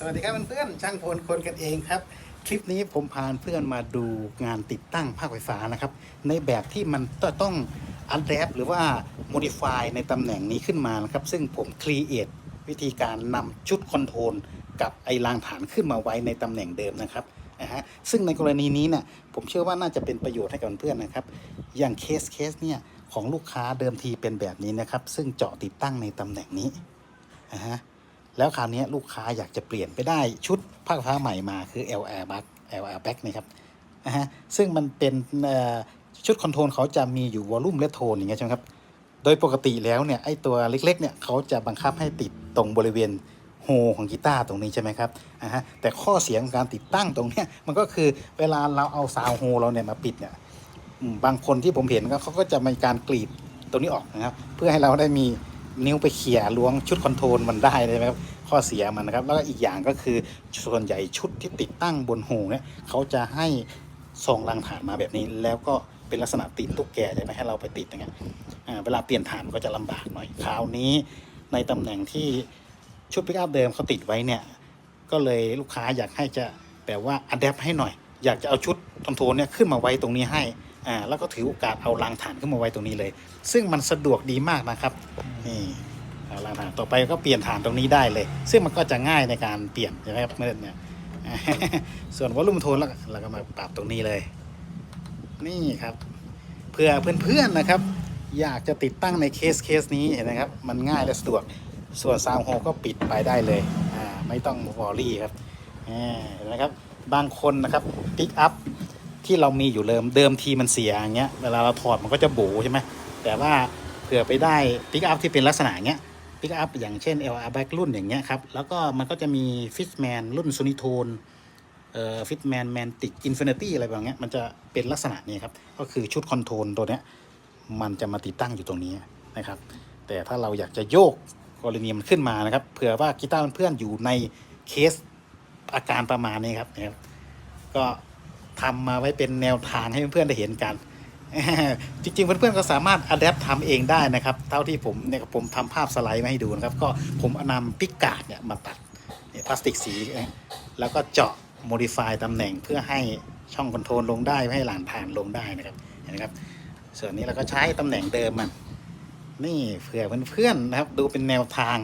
สวัสดีครับเพื่อนๆช่างพลคนกันเองครับ คลิปนี้ผมพาเพื่อนมาดูงานติดตั้งภาคไฟฟ้านะครับ ในแบบที่มันต้องอันแรปหรือว่า modify ในตำแหน่งนี้ขึ้นมานะครับ ซึ่งผม create วิธีการนำชุดคอนโทรลกับไอรางฐานขึ้นมาไว้ในตำแหน่งเดิมนะครับนะฮะซึ่งในกรณีนี้เนี่ยผมเชื่อว่าน่าจะเป็นประโยชน์ให้กับเพื่อนนะครับ อย่างเคสเคสเนี่ยของลูกค้าเดิมทีเป็นแบบนี้นะครับ ซึ่งเจาะติดตั้งในตำแหน่งนี้นะฮะ แล้วคราวนี้ลูกค้าอยากจะเปลี่ยนไปได้ชุดภาคฟ้าใหม่มาคือ LR Back LR Back นะครับนะฮะซึ่งมันเป็นชุดคอนโทรลเขาจะมีอยู่วอลลุ่มและโทนอย่างเงี้ยใช่ไหมครับ โดยปกติแล้วเนี่ยไอตัวเล็กๆเนี่ยเขาจะบังคับให้ติดตรงบริเวณโฮของกีตาร์ตรงนี้ใช่ไหมครับนะฮะแต่ข้อเสียของการติดตั้งตรงเนี้ยมันก็คือเวลาเราเอาซาวโฮเราเนี่ยมาปิดเนี่ยบางคนที่ผมเห็นก็เขาก็จะมีการกรีดตรงนี้ออกนะครับ เพื่อให้เราได้มี นิ้วไปเขี่ยล้วงชุดคอนโทรลมันได้ใช่ไหมครับข้อเสียมันนะครับ แล้วก็อีกอย่างก็คือส่วนใหญ่ชุดที่ติดตั้งบนหูเนี่ยเขาจะให้ซองรางฐานมาแบบนี้ แล้วก็เป็นลักษณะตีนตุ๊กแกใช่ไหมให้เราไปติดอย่างเงี้ยเวลาเปลี่ยนฐานก็จะลำบากหน่อยคราวนี้ในตำแหน่งที่ชุดพิกอัพเดิมเขาติดไว้เนี่ยก็เลยลูกค้าอยากให้จะแบบว่าอัดแอปให้หน่อย อยากจะเอาชุดคอนโทรลเนี่ยขึ้นมาไว้ตรงนี้ให้ อ่าแล้วก็ถือโอกาสเอารางฐานขึ้นมาไว้ตรงนี้เลย ซึ่งมันสะดวกดีมากนะครับนี่เอาละฐานต่อไปก็เปลี่ยนฐานตรงนี้ได้เลย ซึ่งมันก็จะง่ายในการเปลี่ยนใช่ไหมครับเมื่อเนี่ยส่วนวอลลุ่มโทนแล้วเราก็มาปรับตรงนี้เลย นี่ครับ เพื่อเพื่อนๆนะครับ อยากจะติดตั้งในเคสเคสนี้เห็นไหมครับ มันง่ายและสะดวกส่วนซาวโฮก็ปิดไปได้เลยอ่าไม่ต้องวอรี่ครับอ่าเห็นไหมครับบางคนนะครับปิกอัพ ที่เรามีอยู่เดิมเดิมทีมันเสียอย่างเงี้ยเวลาเราถอดมันก็จะโบใช่ไหมแต่ว่าเผื่อไปได้ปิกอัพที่เป็นลักษณะเงี้ยปิกอัพอย่างเช่น LR Back รุ่นอย่างเงี้ยครับแล้วก็มันก็จะมี Fitman รุ่น Sonitone เอ่อ Fitman Mantic Infinity อะไรแบบเนี้ยมันจะเป็นลักษณะนี้ครับก็คือชุดคอนโทรลตัวเนี้ยมันจะมาติดตั้งอยู่ตรงนี้นะครับแต่ถ้าเราอยากจะโยกกรณีมันขึ้นมานะครับเผื่อว่ากีตาร์เพื่อนอยู่ในเคสอาการประมาณนี้ครับนะครับก็ ทำมาไว้เป็นแนวทางให้เพื่อนๆได้เห็นกัน จริงๆเพื่อนๆก็สามารถอัดแอปทำเองได้นะครับ เท่าที่ผมเนี่ยผมทำภาพสไลด์มาให้ดูนะครับ ก็ผมเอานำปิกกาดเนี่ยมาตัดเนี่ยพลาสติกสี แล้วก็เจาะโมดิฟายตำแหน่งเพื่อให้ช่องคอนโทรลลงได้ให้หลานผ่านลงได้นะครับเห็นไหมครับ ส่วนนี้เราก็ใช้ตำแหน่งเดิมมันนี่เผื่อเพื่อนๆนะครับ ดูเป็นแนวทาง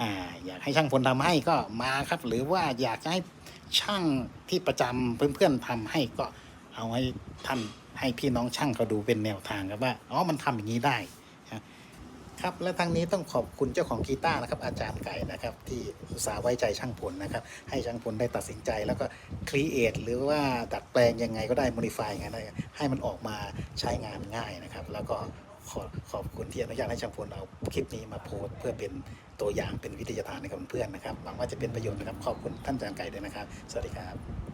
อ่าอยากให้ช่างพลทำให้ก็มาครับ หรือว่าอยากให้ ช่างที่ประจำเพื่อนๆทำให้ก็เอาให้ท่านให้พี่น้องช่างเขาดูเป็นแนวทางครับว่าอ๋อมันทำอย่างนี้ได้ครับและทางนี้ต้องขอบคุณเจ้าของกีตาร์นะครับ อาจารย์ไก่นะครับ ที่อุตส่าห์ไว้ใจช่างพลนะครับ ให้ช่างพลได้ตัดสินใจแล้วก็ครีเอทหรือว่าดัดแปลงยังไงก็ได้ modify ยังไงได้ให้มันออกมาใช้งานง่ายนะครับ แล้วก็ ขอขอบคุณที่อนุญาตให้ช่างพลเอาคลิปนี้มาโพสต์เพื่อเป็นตัวอย่างเป็นวิทยาทานให้กับเพื่อนนะครับหวังว่าจะเป็นประโยชน์นะครับ ขอบคุณท่านอาจารย์ไก่ด้วยนะครับ สวัสดีครับ